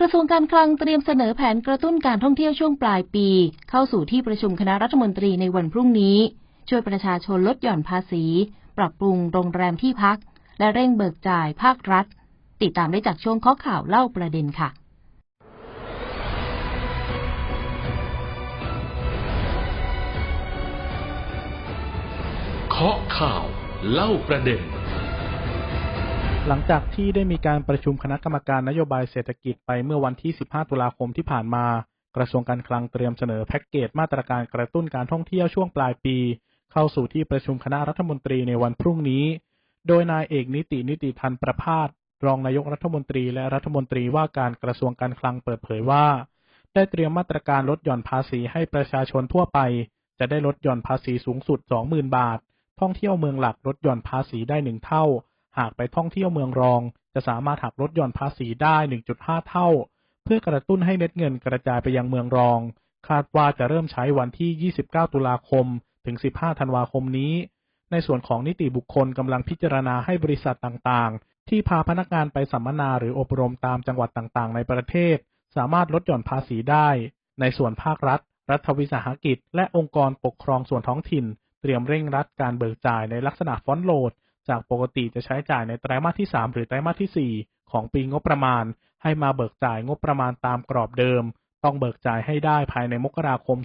กระทรวงการคลังเตรียมเสนอแผนกระตุ้นการท่องเที่ยวช่วงปลายปี เข้าสู่ที่ประชุมคณะรัฐมนตรีในวันพรุ่งนี้ ช่วยประชาชนลดหย่อนภาษี ปรับปรุงโรงแรมที่พัก และเร่งเบิกจ่ายภาครัฐ ติดตามได้จากช่วงข้อข่าวเล่าประเด็นค่ะเคาะข่าวเล่าประเด็น หลังจากที่ได้มีการประชุมคณะกรรมการนโยบายเศรษฐกิจไปเมื่อวันที่ 15 ตุลาคมที่ผ่านมา กระทรวงการคลังเตรียมเสนอแพ็กเกจมาตรการกระตุ้นการท่องเที่ยวช่วงปลายปี เข้าสู่ที่ประชุมคณะรัฐมนตรีในวันพรุ่งนี้ โดยนายเอกนิตินิติพันประพาสรองนายกรัฐมนตรีและรัฐมนตรีว่าการกระทรวงการคลังเปิดเผยว่า ได้เตรียมมาตรการลดหย่อนภาษีให้ประชาชนทั่วไป จะได้ลดหย่อนภาษีสูงสุด 20,000 บาท ท่องเที่ยวเมืองหลักลดหย่อนภาษีได้หนึ่งเท่า หากไปท่องเที่ยวเมืองรอง จะสามารถหักลดหย่อนภาษีได้ 1.5 เท่า เพื่อกระตุ้นให้เม็ดเงินกระจายไปยังเมืองรอง คาดว่าจะเริ่มใช้วันที่ 29 ตุลาคม ถึง 15 ธันวาคมนี้ ในส่วนของนิติบุคคลกำลังพิจารณาให้บริษัทต่างๆ ที่พาพนักงานไปสัมมนาหรืออบรมตามจังหวัดต่างๆ ในประเทศ สามารถลดหย่อนภาษีได้ ในส่วนภาครัฐ รัฐวิสาหกิจ และองค์กรปกครองส่วนท้องถิ่น เตรียมเร่งรัดการเบิกจ่ายในลักษณะฟอนโหลด จากปกติจะใช้จ่ายในไตรมาสที่ 3 หรือไตรมาสที่ 4 ของปีงบประมาณ ให้มาเบิกจ่ายงบประมาณตามกรอบเดิม ต้องเบิกจ่ายให้ได้ภายในมกราคม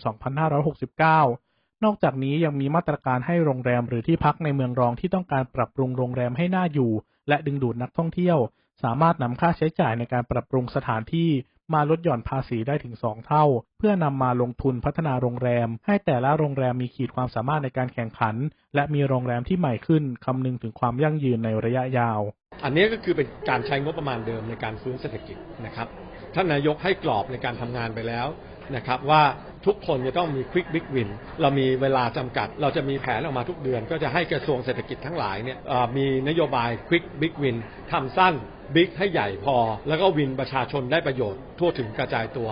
2569 นอกจากนี้ยังมีมาตรการให้โรงแรมหรือที่พักในเมืองรองที่ต้องการปรับปรุงโรงแรมให้น่าอยู่ และดึงดูดนักท่องเที่ยว สามารถนำค่าใช้จ่ายในการปรับปรุงสถานที่ มาลดหย่อนภาษีได้ถึง 2 เท่า เพื่อนำมาลงทุนพัฒนาโรงแรม ให้แต่ละโรงแรมมีขีดความสามารถในการแข่งขัน และมีโรงแรมที่ใหม่ขึ้นคำนึงถึงความยั่งยืนในระยะยาว อันนี้ก็คือเป็นการใช้งบประมาณเดิมในการฟื้นเศรษฐกิจนะครับท่านนายกให้กรอบในการทำงานไปแล้วนะครับว่า ทุกคนจะต้องมี Quick Big Win เรามีเวลาจำกัด เราจะมีแผนออกมาทุกเดือน ก็จะให้กระทรวงเศรษฐกิจทั้งหลายเนี่ยมีนโยบาย Quick Big Win ทำสั้น Big ให้ใหญ่พอ แล้วก็วินประชาชนได้ประโยชน์ทั่วถึงกระจายตัว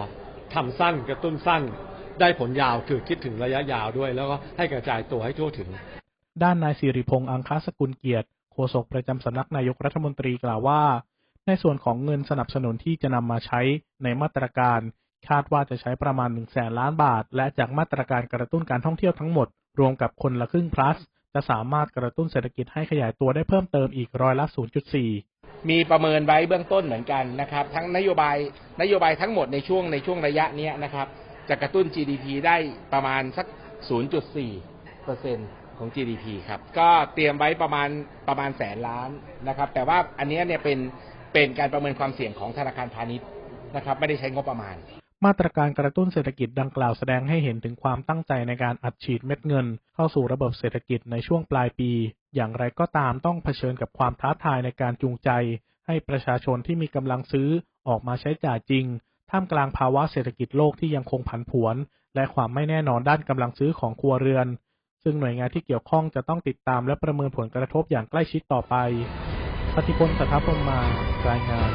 ทำสั้นกระตุ้นสั้น ได้ผลยาวคือคิดถึงระยะยาวด้วย แล้วก็ให้กระจายตัวให้ทั่วถึง ด้านนายสิริพงษ์อังคาสกุลเกียรติโฆษกประจำสำนักนายกรัฐมนตรีกล่าวว่า ในส่วนของเงินสนับสนุนที่จะนำมาใช้ในมาตรการ คาดว่าจะใช้ประมาณ1นึ่งแสนล้านบาท และจากมาตรการกระตุ้นการท่องเที่ยวทั้งหมด รวมกับคนละครึ่ง plus จะสามารถกระตุ้นเศรษฐกิจให้ขยายตัวได้เพิ่มเติมอีกร้อยละ 0.4 มีประเมินไว้เบื้องต้นเหมือนกันนะครับ ทั้งนโยบายนโยบายทั้งหมดในช่วงในช่วงระยะนี้นะครับ จะกระตุ้น GDP ได้ประมาณสัก 0.4เปอร์เซ็นของ GDP ครับ ก็เตรียมไว้ประมาณประมาณแสนล้านนะครับ แต่ว่าอันนี้เนี่ยเป็นเป็นการประเมินความเสี่ยงของธนาคารพาณิชย์นะครับ ไม่ได้ใช้งบประมาณ มาตรการกระตุ้นเศรษฐกิจดังกล่าวแสดงให้เห็นถึงความตั้งใจในการอัดฉีดเม็ดเงิน เข้าสู่ระบบเศรษฐกิจในช่วงปลายปี อย่างไรก็ตามต้องเผชิญกับความท้าทายในการจูงใจ ให้ประชาชนที่มีกำลังซื้อออกมาใช้จ่ายจริง ท่ามกลางภาวะเศรษฐกิจโลกที่ยังคงผันผวน และความไม่แน่นอนด้านกำลังซื้อของครัวเรือน ซึ่งหน่วยงานที่เกี่ยวข้องจะต้องติดตามและประเมินผลกระทบอย่างใกล้ชิดต่อไปปฏิพลสัทธพรมมารายงาน